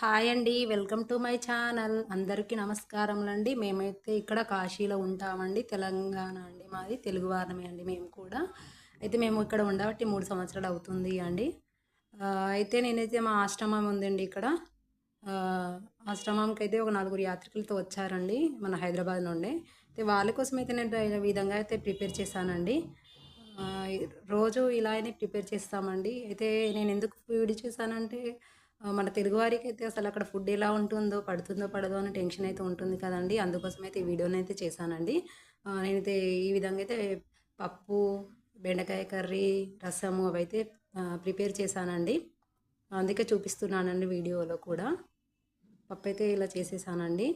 Hi అండి welcome to my channel. అందరికీ నమస్కారములండి. మేమైతే ఇక్కడ కాశీలో ఉంటామండి తెలంగాణ అండి మాది తెలుగు వారమే అండి మేము కూడా. అయితే మేము ఇక్కడ ఉండబట్టి మూడు సంవత్సరాలు అవుతుంది అండి. అయితే నేనైతే మా ఆశ్రమం ఉందండి ఇక్కడ. ఆశ్రమంకి అయితే ఒక నలుగురు యాత్రికులతో వచ్చారండి మన హైదరాబాద్ నుండి. అయితే వాళ్ళ కోసం అయితే నేను విధంగా అయితే ప్రిపేర్ చేశానండి. రోజు ఇలానే ప్రిపేర్ చేస్తామండి. అయితే నేను ఎందుకు వీడియో చేశానంటే మన తెలుగువారికి అయితే అసలు అక్కడ ఫుడ్ ఎలా ఉంటుందో పడుతుందో పడదో అని టెన్షన్ అయితే ఉంటుంది కదండి. అందుకోసం అయితే ఈ వీడియోని అయితే చేశానండి. నేనైతే ఈ విధంగా అయితే పప్పు బెండకాయ కర్రీ రసము అవైతే ప్రిపేర్ చేశానండి. అందుకే చూపిస్తున్నానండి వీడియోలో కూడా. పప్పు అయితే ఇలా చేసేసానండి.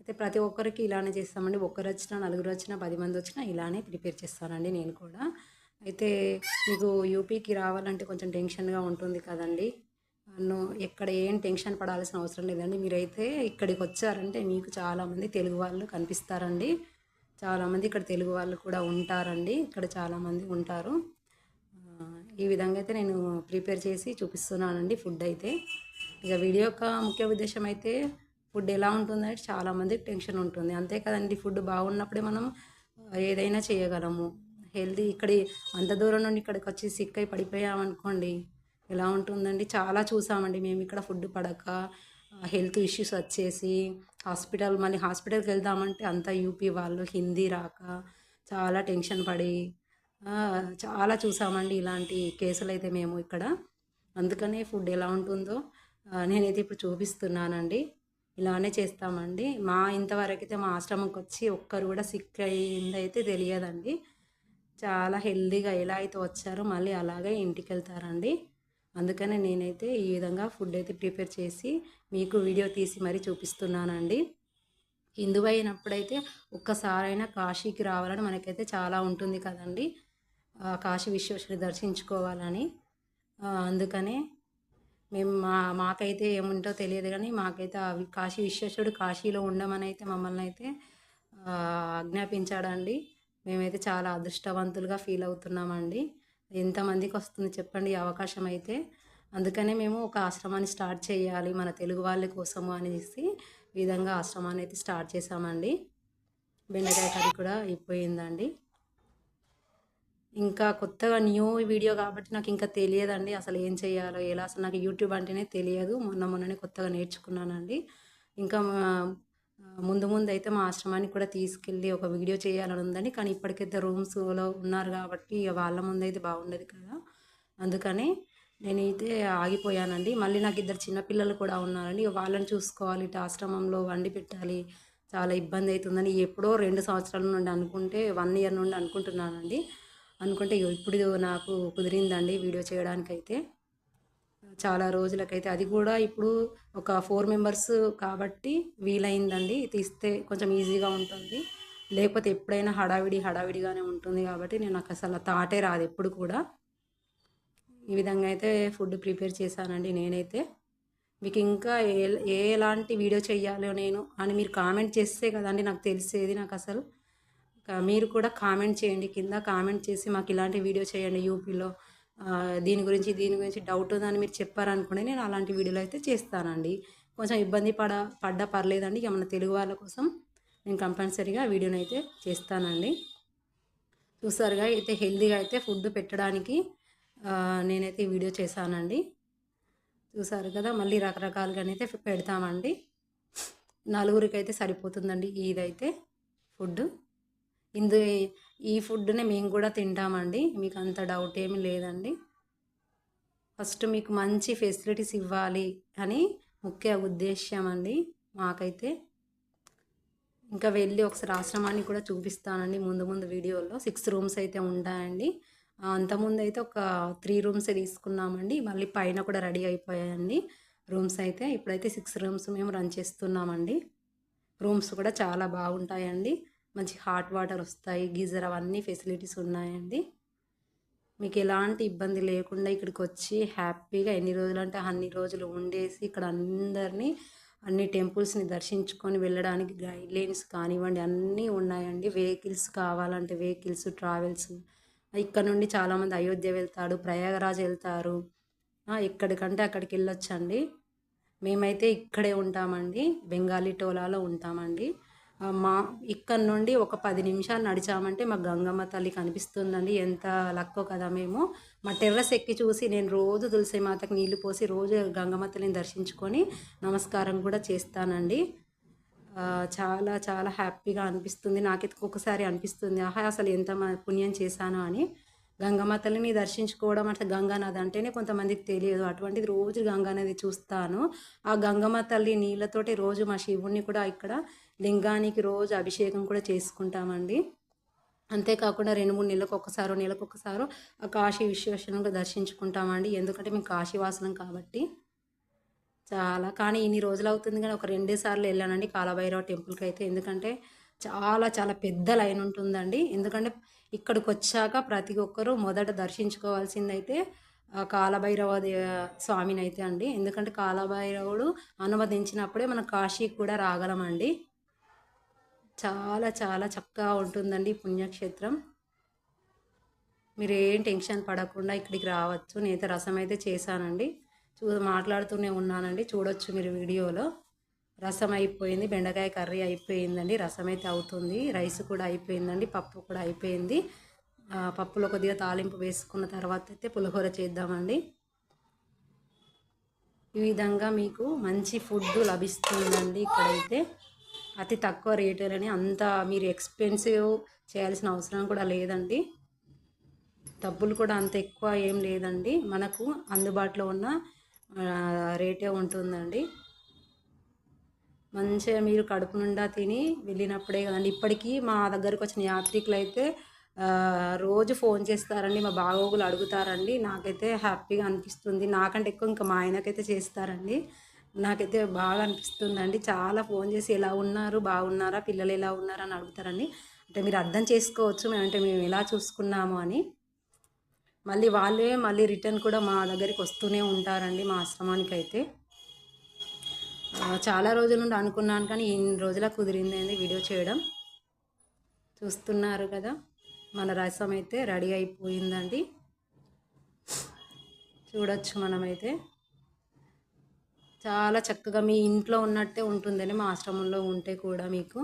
అయితే ప్రతి ఒక్కరికి ఇలానే చేస్తామండి. ఒక్కరు వచ్చినా నలుగురు వచ్చినా పది మంది వచ్చినా ఇలానే ప్రిపేర్ చేస్తానండి నేను కూడా. అయితే మీకు యూపీకి రావాలంటే కొంచెం టెన్షన్గా ఉంటుంది కదండి. నన్ను ఎక్కడ ఏం టెన్షన్ పడాల్సిన అవసరం లేదండి. మీరైతే ఇక్కడికి వచ్చారంటే మీకు చాలామంది తెలుగు వాళ్ళు కనిపిస్తారండి. చాలామంది ఇక్కడ తెలుగు వాళ్ళు కూడా ఉంటారండి. ఇక్కడ చాలామంది ఉంటారు. ఈ విధంగా అయితే నేను ప్రిపేర్ చేసి చూపిస్తున్నానండి ఫుడ్ అయితే. ఇక వీడియో యొక్క ముఖ్య ఉద్దేశం అయితే ఫుడ్ ఎలా ఉంటుందంటే చాలామందికి టెన్షన్ ఉంటుంది. అంతే కదండి ఫుడ్ బాగున్నప్పుడే మనం ఏదైనా చేయగలము. హెల్తీ ఇక్కడ అంత దూరం నుండి ఇక్కడికి వచ్చి సిక్ అయి పడిపోయామనుకోండి ఎలా ఉంటుందండి? చాలా చూసామండి. మేము ఇక్కడ ఫుడ్ పడక హెల్త్ ఇష్యూస్ వచ్చేసి హాస్పిటల్ మళ్ళీ హాస్పిటల్కి వెళ్దామంటే అంతా యూపీ వాళ్ళు హిందీ రాక చాలా టెన్షన్ పడి చాలా చూసామండి ఇలాంటి కేసులు అయితే మేము ఇక్కడ. అందుకనే ఫుడ్ ఎలా ఉంటుందో నేనైతే ఇప్పుడు చూపిస్తున్నానండి. ఇలానే చేస్తామండి. మా ఇంతవరకు అయితే మా ఆశ్రమంకి వచ్చి ఒక్కరు కూడా సిక్ అయిందైతే తెలియదండి. చాలా హెల్దీగా ఎలా అయితే వచ్చారో మళ్ళీ అలాగే ఇంటికి వెళ్తారండి అందుకనే నేనైతే ఈ విధంగా ఫుడ్ అయితే ప్రిపేర్ చేసి మీకు వీడియో తీసి మరీ చూపిస్తున్నానండి. హిందువు అయినప్పుడైతే ఒక్కసారైనా కాశీకి రావాలని మనకైతే చాలా ఉంటుంది కదండి. కాశీ విశ్వేశ్వరి దర్శించుకోవాలని. అందుకనే మేము మా మాకైతే ఏముంటో తెలియదు కానీ మాకైతే కాశీ విశ్వేశ్వరుడు కాశీలో ఉండమని అయితే మమ్మల్ని అయితే ఆజ్ఞాపించాడండి. మేమైతే చాలా అదృష్టవంతులుగా ఫీల్ అవుతున్నామండి. ఎంతమందికి వస్తుంది చెప్పండి ఈ అవకాశం అయితే. అందుకనే మేము ఒక ఆశ్రమాన్ని స్టార్ట్ చేయాలి మన తెలుగు వాళ్ళ కోసము అనేసి ఈ విధంగా ఆశ్రమాన్ని అయితే స్టార్ట్ చేసామండి బెండకాయ కర్రీ కూడా అయిపోయిందండి. ఇంకా కొత్తగా న్యూ వీడియో కాబట్టి నాకు ఇంకా తెలియదండి అసలు ఏం చేయాలో ఎలా అసలు నాకు యూట్యూబ్ అంటేనే తెలియదు. మొన్న మొన్ననే కొత్తగా నేర్చుకున్నానండి. ఇంకా ముందు ముందు అయితే మా ఆశ్రమానికి కూడా తీసుకెళ్ళి ఒక వీడియో చేయాలని ఉందండి కానీ ఇప్పటికైతే రూమ్స్లో ఉన్నారు కాబట్టి ఇక వాళ్ళ ముందు అయితే బాగుండదు కదా. అందుకని నేనైతే ఆగిపోయానండి. మళ్ళీ నాకు ఇద్దరు చిన్నపిల్లలు కూడా ఉన్నారండి. వాళ్ళని చూసుకోవాలి ఇటు ఆశ్రమంలో వండి పెట్టాలి. చాలా ఇబ్బంది అవుతుందని ఎప్పుడో రెండు సంవత్సరాల నుండి అనుకుంటే వన్ ఇయర్ నుండి అనుకుంటున్నానండి. అనుకుంటే ఇగో ఇప్పుడు నాకు కుదిరిందండి వీడియో చేయడానికైతే. చాలా రోజులకైతే అది కూడా ఇప్పుడు ఒక ఫోర్ మెంబర్స్ కాబట్టి వీలైందండి. తీస్తే కొంచెం ఈజీగా ఉంటుంది. లేకపోతే ఎప్పుడైనా హడావిడి హడావిడిగానే ఉంటుంది కాబట్టి నేను నాకు అసలు తాటే రాదు ఎప్పుడు కూడా. ఈ విధంగా అయితే ఫుడ్ ప్రిపేర్ చేశానండి నేనైతే. మీకు ఇంకా ఏ ఏ ఎలాంటి వీడియో చేయాలో నేను అని మీరు కామెంట్ చేస్తే కదండి నాకు తెలిసేది నాకు అసలు. మీరు కూడా కామెంట్ చేయండి. కింద కామెంట్ చేసి మాకు ఇలాంటి వీడియో చేయండి యూపీలో. దీని గురించి దీని గురించి డౌట్ ఉందని మీరు చెప్పారనుకోండి నేను అలాంటి వీడియోలు అయితే చేస్తానండి. కొంచెం ఇబ్బంది పడ పడ్డా పర్లేదండి. ఇక మన తెలుగు వాళ్ళ కోసం నేను కంపల్సరీగా వీడియోని అయితే చేస్తానండి. చూసారుగా అయితే హెల్తీగా అయితే ఫుడ్ పెట్టడానికి నేనైతే వీడియో చేశానండి. చూసారు కదా మళ్ళీ రకరకాలుగానైతే పెడతామండి. నలుగురికి అయితే సరిపోతుందండి ఇదైతే ఫుడ్ ఇందు ఈ ఫుడ్ని మేము కూడా తింటామండి. మీకు అంత డౌట్ ఏమీ లేదండి. ఫస్ట్ మీకు మంచి ఫెసిలిటీస్ ఇవ్వాలి అని ముఖ్య ఉద్దేశ్యం అండి మాకైతే. ఇంకా వెళ్ళి ఒకసారి ఆశ్రమాన్ని కూడా చూపిస్తానండి ముందు ముందు వీడియోలో. సిక్స్ రూమ్స్ అయితే ఉంటాయండి. అంతకుముందు అయితే ఒక త్రీ రూమ్స్ తీసుకున్నామండి. మళ్ళీ పైన కూడా రెడీ అయిపోయాయండి రూమ్స్ అయితే. ఇప్పుడైతే సిక్స్ రూమ్స్ మేము రన్ చేస్తున్నామండి. రూమ్స్ కూడా చాలా బాగుంటాయండి. మంచి హాట్ వాటర్ వస్తాయి గీజర్ అవన్నీ ఫెసిలిటీస్ ఉన్నాయండి. మీకు ఎలాంటి ఇబ్బంది లేకుండా ఇక్కడికి వచ్చి హ్యాపీగా ఎన్ని రోజులు అంటే అన్ని రోజులు ఉండేసి ఇక్కడ అందరినీ అన్ని టెంపుల్స్ని దర్శించుకొని వెళ్ళడానికి గైడ్లైన్స్ కానివ్వండి అన్నీ ఉన్నాయండి. వెహికల్స్ కావాలంటే వెహికల్స్ ట్రావెల్స్. ఇక్కడ నుండి చాలామంది అయోధ్య వెళ్తాడు ప్రయాగరాజ్ వెళ్తారు. ఎక్కడికంటే అక్కడికి వెళ్ళొచ్చండి. మేమైతే ఇక్కడే ఉంటామండి బెంగాలీ టోలాలో ఉంటామండి. మా ఇక్కడ నుండి ఒక పది నిమిషాలు నడిచామంటే మా గంగమ్మ తల్లి కనిపిస్తుందండి. ఎంత లక్కో కదా మేము. మా టెర్రస్ ఎక్కి చూసి నేను రోజు తులసి మాతకి నీళ్ళు పోసి రోజు గంగమ్మ తల్లిని దర్శించుకొని నమస్కారం కూడా చేస్తానండి. చాలా చాలా హ్యాపీగా అనిపిస్తుంది. నాకైతే ఒక్కొక్కసారి అనిపిస్తుంది. ఆహా అసలు ఎంత మ- పుణ్యం చేశాను అని. గంగమ్మ తల్లిని దర్శించుకోవడం అంటే గంగానది అంటేనే కొంతమందికి తెలియదు. అటువంటిది రోజు గంగానది చూస్తాను. ఆ గంగమ్మ తల్లి నీళ్ళతోటి రోజు మా శివుణ్ణి కూడా ఇక్కడ లింగానికి రోజు అభిషేకం కూడా చేసుకుంటామండి. అంతేకాకుండా రెండు మూడు నెలలకు ఒక్కసారో నెలకు ఒక్కసారో ఆ కాశీ విశ్వేశ్వరం కూడా దర్శించుకుంటామండి. ఎందుకంటే మేము కాశీవాసులం కాబట్టి చాలా. కానీ ఇన్ని రోజులు అవుతుంది కానీ ఒక రెండే సార్లు వెళ్ళానండి కాలభైరవ టెంపుల్కి అయితే. ఎందుకంటే చాలా చాలా పెద్ద లైన్ ఉంటుందండి. ఎందుకంటే ఇక్కడికి వచ్చాక ప్రతి ఒక్కరూ మొదట దర్శించుకోవాల్సిందైతే కాలభైరవ దే స్వామిని అయితే అండి. ఎందుకంటే కాలభైరవుడు అనుమతించినప్పుడే మనం కాశీకి కూడా రాగలమండి. చాలా చాలా చక్కగా ఉంటుందండి పుణ్యక్షేత్రం. మీరు ఏం టెన్షన్ పడకుండా ఇక్కడికి రావచ్చు. నేనైతే రసం అయితే చేశానండి. చూ మాట్లాడుతూనే ఉన్నానండి. చూడొచ్చు మీరు వీడియోలో. రసం అయిపోయింది బెండకాయ కర్రీ అయిపోయిందండి రసం అయితే అవుతుంది రైస్ కూడా అయిపోయిందండి పప్పు కూడా అయిపోయింది. పప్పులో కొద్దిగా తాలింపు వేసుకున్న తర్వాత అయితే పులిహోర చేద్దామండి. ఈ విధంగా మీకు మంచి ఫుడ్ లభిస్తుందండి ఇక్కడైతే. అతి తక్కువ రేటులని అంత మీరు ఎక్స్పెన్సివ్ చేయాల్సిన అవసరం కూడా లేదండి. డబ్బులు కూడా అంత ఎక్కువ ఏం లేదండి. మనకు అందుబాటులో ఉన్న రేటే ఉంటుందండి. మంచిగా మీరు కడుపు నిండా తిని వెళ్ళినప్పుడే కదండి. ఇప్పటికీ మా దగ్గరకు వచ్చిన యాత్రికులు అయితే రోజు ఫోన్ చేస్తారండి మా బాగోగులు అడుగుతారండి. నాకైతే హ్యాపీగా అనిపిస్తుంది. నాకంటే ఎక్కువ ఇంకా మా ఆయనకైతే చేస్తారండి. నాకైతే బాగా అనిపిస్తుందండి. చాలా ఫోన్ చేసి ఎలా ఉన్నారు బాగున్నారా పిల్లలు ఎలా ఉన్నారా అని అడుగుతారండి. అంటే మీరు అర్థం చేసుకోవచ్చు మేమంటే మేము ఎలా చూసుకున్నాము అని. మళ్ళీ వాళ్ళే మళ్ళీ రిటర్న్ కూడా మా దగ్గరికి వస్తూనే ఉంటారండి మా ఆశ్రమానికి అయితే చాలా రోజుల నుండి అనుకున్నాను కానీ ఇన్ని రోజులకు కుదిరిందండి వీడియో చేయడం. చూస్తున్నారు కదా మన రసం అయితే రెడీ అయిపోయిందండి. చూడొచ్చు మనమైతే. చాలా చక్కగా మీ ఇంట్లో ఉన్నట్టే ఉంటుందని మా ఆశ్రమంలో ఉంటే కూడా మీకు.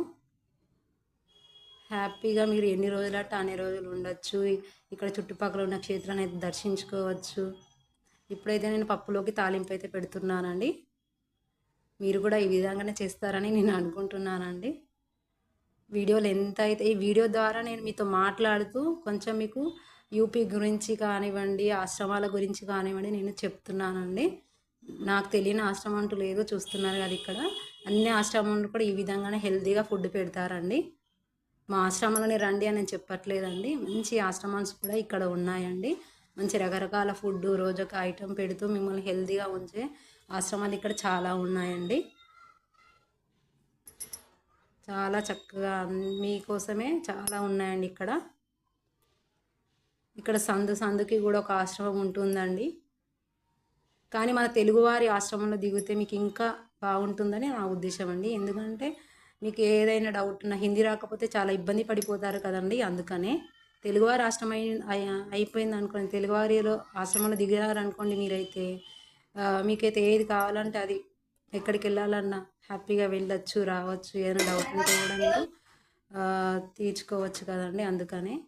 హ్యాపీగా మీరు ఎన్ని రోజులు అంటే అన్ని రోజులు ఉండొచ్చు. ఇక్కడ చుట్టుపక్కల ఉన్న క్షేత్రాన్ని అయితే దర్శించుకోవచ్చు. ఇప్పుడైతే నేను పప్పులోకి తాలింపు అయితే పెడుతున్నానండి. మీరు కూడా ఈ విధంగానే చేస్తారని నేను అనుకుంటున్నానండి. వీడియోలు ఎంత అయితే ఈ వీడియో ద్వారా నేను మీతో మాట్లాడుతూ కొంచెం మీకు యూపీ గురించి కానివ్వండి ఆశ్రమాల గురించి కానివ్వండి నేను చెప్తున్నానండి. నాకు తెలియని ఆశ్రమం అంటూ లేదు చూస్తున్నారు కదా ఇక్కడ. అన్ని ఆశ్రమంలో కూడా ఈ విధంగానే హెల్తీగా ఫుడ్ పెడతారండి. మా ఆశ్రమంలోనే రండి అని నేను చెప్పట్లేదండి. మంచి ఆశ్రమాన్స్ కూడా ఇక్కడ ఉన్నాయండి. మంచి రకరకాల ఫుడ్ రోజొక ఐటెం పెడుతూ మిమ్మల్ని హెల్తీగా ఉంచే ఆశ్రమాలు ఇక్కడ చాలా ఉన్నాయండి. చాలా చక్కగా మీకోసమే చాలా ఉన్నాయండి ఇక్కడ. ఇక్కడ సందు సందుకి కూడా ఒక ఆశ్రమం ఉంటుందండి. కానీ మన తెలుగువారి ఆశ్రమంలో దిగితే మీకు ఇంకా బాగుంటుందని నా ఉద్దేశం అండి. ఎందుకంటే మీకు ఏదైనా డౌట్ ఉన్నా హిందీ రాకపోతే చాలా ఇబ్బంది పడిపోతారు కదండి. అందుకనే తెలుగువారి ఆశ్రమం అయి- అయిపోయింది అనుకోండి తెలుగువారిలో ఆశ్రమంలో దిగారనుకోండి మీరైతే మీకైతే ఏది కావాలంటే అది ఎక్కడికి వెళ్ళాలన్నా హ్యాపీగా వెళ్ళొచ్చు రావచ్చు ఏదైనా డౌట్ ఉంటే కూడా మీరు తీర్చుకోవచ్చు కదండి. అందుకనే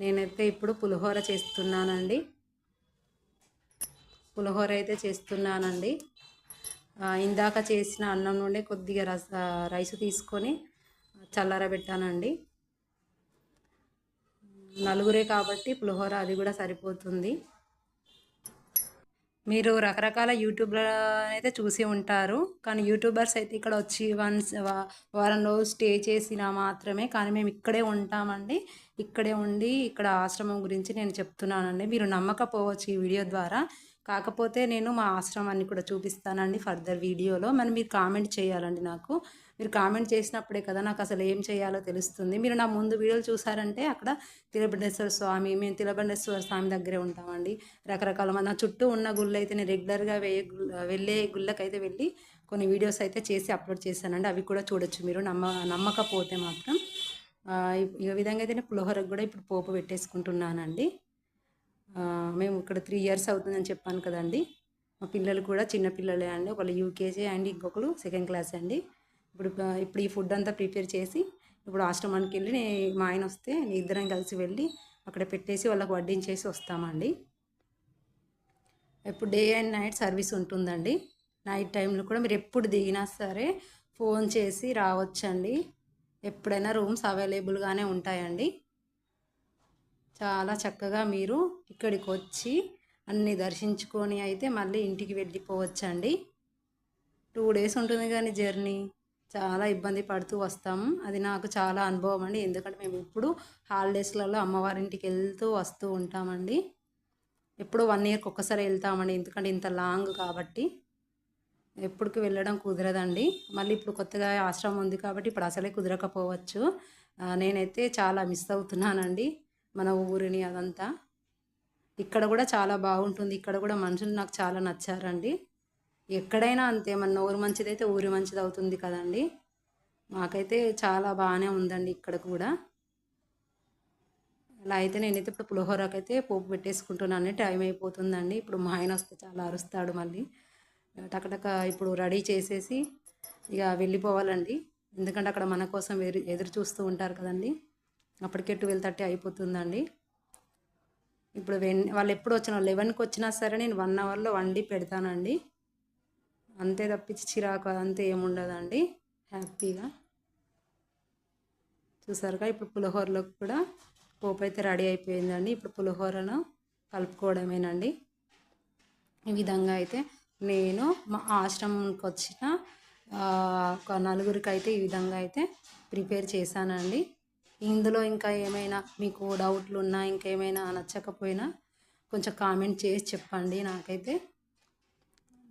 నేనైతే ఇప్పుడు పులిహోర చేస్తున్నానండి. పులిహోర అయితే చేస్తున్నానండి. ఇందాక చేసిన అన్నం నుండి కొద్దిగా రస రైస్ తీసుకొని చల్లారబెట్టానండి. నలుగురే కాబట్టి పులిహోర అది కూడా సరిపోతుంది. మీరు రకరకాల యూట్యూబ్లో అయితే చూసి ఉంటారు కానీ యూట్యూబర్స్ అయితే ఇక్కడ వచ్చి వన్స్ వారం రోజు స్టే చేసినా మాత్రమే కానీ మేము ఇక్కడే ఉంటామండి. ఇక్కడే ఉండి ఇక్కడ ఆశ్రమం గురించి నేను చెప్తున్నానండి. మీరు నమ్మకపోవచ్చు ఈ వీడియో ద్వారా. కాకపోతే నేను మా ఆశ్రమాన్ని కూడా చూపిస్తానండి ఫర్దర్ వీడియోలో. మరి మీరు కామెంట్ చేయాలండి నాకు. మీరు కామెంట్ చేసినప్పుడే కదా నాకు అసలు ఏం చేయాలో తెలుస్తుంది. మీరు నా ముందు వీడియోలు చూసారంటే అక్కడ తిలబండేశ్వర స్వామి మేము తిలబండేశ్వర స్వామి దగ్గరే ఉంటామండి. రకరకాల నా చుట్టూ ఉన్న గుళ్ళు అయితే నేను రెగ్యులర్గా వే వెళ్ళే గుళ్ళకైతే వెళ్ళి కొన్ని వీడియోస్ అయితే చేసి అప్లోడ్ చేశానండి. అవి కూడా చూడొచ్చు మీరు. నమ్మ నమ్మకపోతే మాత్రం. ఈ- విధంగా అయితే నేను పులిహోరకు కూడా ఇప్పుడు పోపు పెట్టేసుకుంటున్నానండి. మేము ఇక్కడ త్రీ ఇయర్స్ అవుతుందని చెప్పాను కదండి. మా పిల్లలు కూడా చిన్న పిల్లలే అండి. ఒకళ్ళు యూకేజీ అండ్ ఇంకొకరు సెకండ్ క్లాస్ అండి. ఇప్పుడు ఇప్పుడు ఈ ఫుడ్ అంతా ప్రిపేర్ చేసి ఇప్పుడు ఆశ్రమానికి వెళ్ళి నే- మా ఆయన వస్తే ఇద్దరం కలిసి వెళ్ళి అక్కడ పెట్టేసి వాళ్ళకి వడ్డించేసి వస్తామండి. ఇప్పుడు డే అండ్ నైట్ సర్వీస్ ఉంటుందండి. నైట్ టైంలో కూడా మీరు ఎప్పుడు దిగినా సరే ఫోన్ చేసి రావచ్చండి. ఎప్పుడైనా రూమ్స్ అవైలబుల్గానే ఉంటాయండి. చాలా చక్కగా మీరు ఇక్కడికి వచ్చి అన్ని దర్శించుకొని అయితే మళ్ళీ ఇంటికి వెళ్ళిపోవచ్చండి. టూ డేస్ ఉంటుంది కానీ జర్నీ. చాలా ఇబ్బంది పడుతూ వస్తాము అది నాకు చాలా అనుభవం అండి. ఎందుకంటే మేము ఇప్పుడు హాలిడేస్లలో అమ్మవారింటికి వెళ్తూ వస్తూ ఉంటామండి. ఎప్పుడు వన్ ఇయర్కి ఒక్కసారి వెళ్తామండి. ఎందుకంటే ఇంత లాంగ్ కాబట్టి. ఎప్పటికి వెళ్ళడం కుదరదండి. మళ్ళీ ఇప్పుడు కొత్తగా ఆశ్రమం ఉంది కాబట్టి ఇప్పుడు అసలే కుదరకపోవచ్చు. నేనైతే చాలా మిస్ అవుతున్నానండి. మన ఊరిని అదంతా. ఇక్కడ కూడా చాలా బాగుంటుంది. ఇక్కడ కూడా మనుషులు నాకు చాలా నచ్చారండి. ఎక్కడైనా అంతే మన ఊరు మంచిదైతే ఊరి మంచిది అవుతుంది కదండి. మాకైతే చాలా బాగానే ఉందండి ఇక్కడ కూడా. అలా అయితే నేనైతే ఇప్పుడు పులిహోరకైతే అయితే పోపు పెట్టేసుకుంటున్నాను. టైం అయిపోతుందండి. ఇప్పుడు మా ఆయన వస్తే చాలా అరుస్తాడు మళ్ళీ. టకటక ఇప్పుడు రెడీ చేసేసి ఇక వెళ్ళిపోవాలండి. ఎందుకంటే అక్కడ మన కోసం ఎదురు ఎదురు చూస్తూ ఉంటారు కదండి. అప్పటికే ట్వెల్వ్ థర్టీ అయిపోతుందండి. ఇప్పుడు వెన్ వాళ్ళు ఎప్పుడు వచ్చినా లెవెన్కి వచ్చినా సరే నేను వన్ అవర్లో వండి పెడతానండి. అంతే తప్పించి చిరాకు అదంతా ఏముండదండి హ్యాపీగా. చూసారుగా ఇప్పుడు పులిహోరలోకి కూడా పోపు అయితే రెడీ అయిపోయిందండి. ఇప్పుడు పులిహోరను కలుపుకోవడమేనండి. ఈ విధంగా అయితే నేను మా ఆశ్రమంకి వచ్చిన ఒక నలుగురికి అయితే ఈ విధంగా అయితే ప్రిపేర్ చేశానండి. ఇందులో ఇంకా ఏమైనా మీకు డౌట్లు ఉన్నా ఇంకేమైనా నచ్చకపోయినా కొంచెం కామెంట్ చేసి చెప్పండి నాకైతే.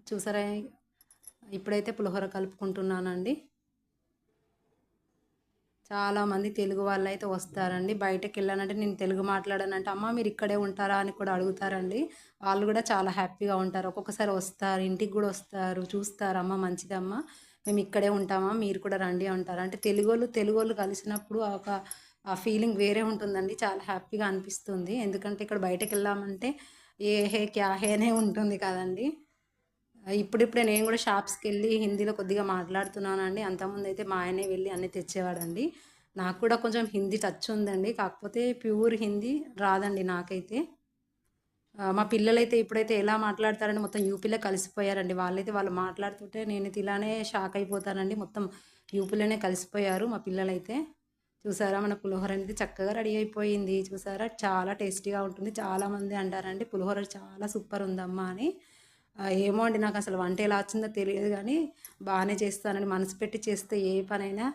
చూసారా ఇప్పుడైతే పులిహోర కలుపుకుంటున్నానండి. చాలామంది తెలుగు వాళ్ళు అయితే వస్తారండి. బయటకు వెళ్ళానంటే నేను తెలుగు మాట్లాడానంటే అమ్మ మీరు ఇక్కడే ఉంటారా? అని కూడా అడుగుతారండి. వాళ్ళు కూడా చాలా హ్యాపీగా ఉంటారు. ఒక్కొక్కసారి వస్తారు ఇంటికి కూడా వస్తారు. చూస్తారు అమ్మ మంచిదమ్మ. మేము ఇక్కడే ఉంటామా? మీరు కూడా రండి అంటారు. అంటే తెలుగు వాళ్ళు తెలుగు వాళ్ళు కలిసినప్పుడు ఒక ఆ ఫీలింగ్ వేరే ఉంటుందండి. చాలా హ్యాపీగా అనిపిస్తుంది. ఎందుకంటే ఇక్కడ బయటకు వెళ్ళామంటే ఏ హే క్యా హేనే ఉంటుంది కదండి. ఇప్పుడిప్పుడే నేను కూడా షాప్స్కి వెళ్ళి హిందీలో కొద్దిగా మాట్లాడుతున్నానండి. అంతకుముందు అయితే మా ఆయనే వెళ్ళి అన్నీ తెచ్చేవాడండి. నాకు కూడా కొంచెం హిందీ టచ్ ఉందండి. కాకపోతే ప్యూర్ హిందీ రాదండి నాకైతే. మా పిల్లలైతే ఇప్పుడైతే ఎలా మాట్లాడతారని మొత్తం యూపీలో కలిసిపోయారండి. వాళ్ళైతే వాళ్ళు మాట్లాడుతుంటే నేనైతే ఇలానే షాక్ అయిపోతానండి. మొత్తం యూపీలోనే కలిసిపోయారు మా పిల్లలైతే. చూసారా మన పులిహోర అనేది చక్కగా రెడీ అయిపోయింది. చూసారా? చాలా టేస్టీగా ఉంటుంది. చాలామంది అంటారండి పులిహోర చాలా సూపర్ ఉందమ్మా అని. ఏమో అండి నాకు అసలు వంట ఎలా వచ్చిందో తెలియదు కానీ బాగానే చేస్తానండి మనసు పెట్టి చేస్తే ఏ పనైనా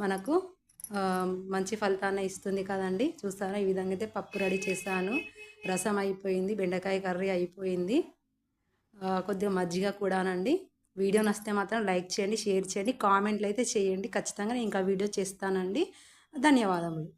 మనకు మంచి ఫలితాన్ని ఇస్తుంది కదండి. చూస్తారా ఈ విధంగా అయితే పప్పు రెడీ చేశాను. రసం అయిపోయింది బెండకాయ కర్రీ అయిపోయింది. కొద్దిగా మజ్జిగ కూడానండి. వీడియో నచ్చితే మాత్రం లైక్ చేయండి షేర్ చేయండి కామెంట్లు అయితే చేయండి. ఖచ్చితంగా నేను ఇంకా వీడియో చేస్తానండి. ధన్యవాదములు.